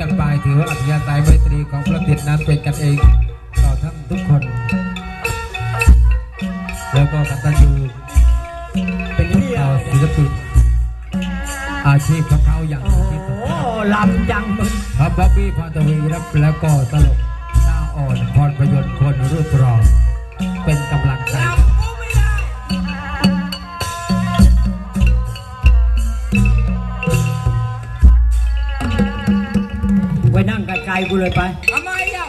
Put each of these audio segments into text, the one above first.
กันไปถือว่าอัธยาศัยไมตรีของพระติดนั้นเป็นกันเอง ต่อท่านทุกคน แล้วก็กตัญญูเป็นลูกต่อศิลปินอาชีพของเขาอย่างอาชีพของโอ้เขาลำยังมึงพระบ๊อบบี้พรทวีรับแล้วก็ตลกหน้าอ่อนพรประยนต์คนรูปรอเนั่งไกลๆกูเลยไป ทำไมเล่า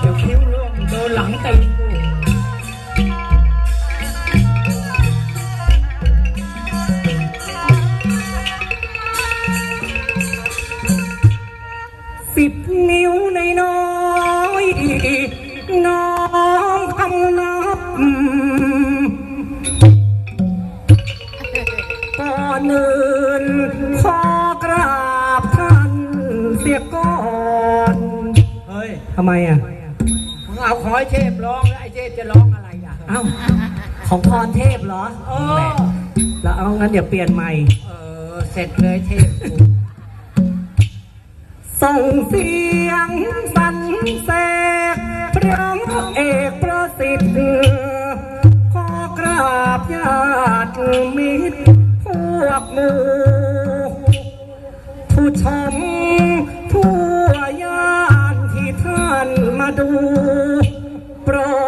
เดี๋ยวคิ้วร่วงโดนหลังตีนกูสิบนิ้วในน้อยๆน้องคำนับก่อนอื่นขอกราบท่านเสียก่อนเฮ้ย ทำไมอะ มึงเอาขอให้เทพร้องแล้วไอ้เทพจะร้องอะไรอะ เอ้า ของพรเทพเหรอเออแล้วเอางั้นเดี๋ยวเปลี่ยนใหม่ เออ เสร็จเลยเทพกู ส่งเสียงสันเสก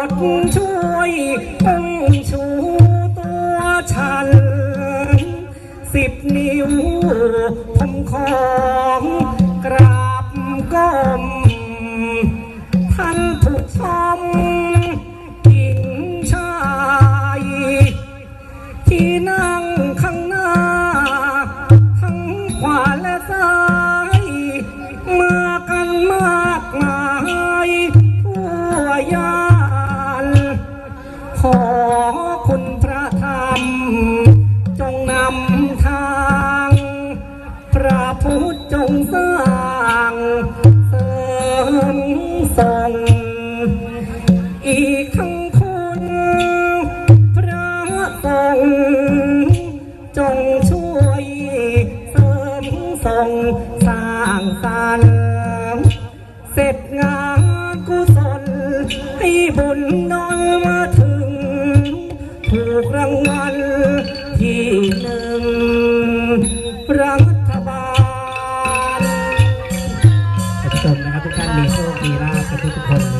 ดช่วยอุ้งชูตัวฉัน สิบนิ้วผมขอ คุณพระธรรม จงนำทาง พระพุทธจงสร้างเสริมส่งอีกทั้งคุณพระสงฆ์จงช่วยเสริมส่งสร้างสรรค์เสร็จงานกุศลให้บุญน้อยมา ถูกรางวัลที่หนึ่งรัฐบาลท่านผู้ชมนะครับทุกท่านมีโชค มีลาภทุกทุกคน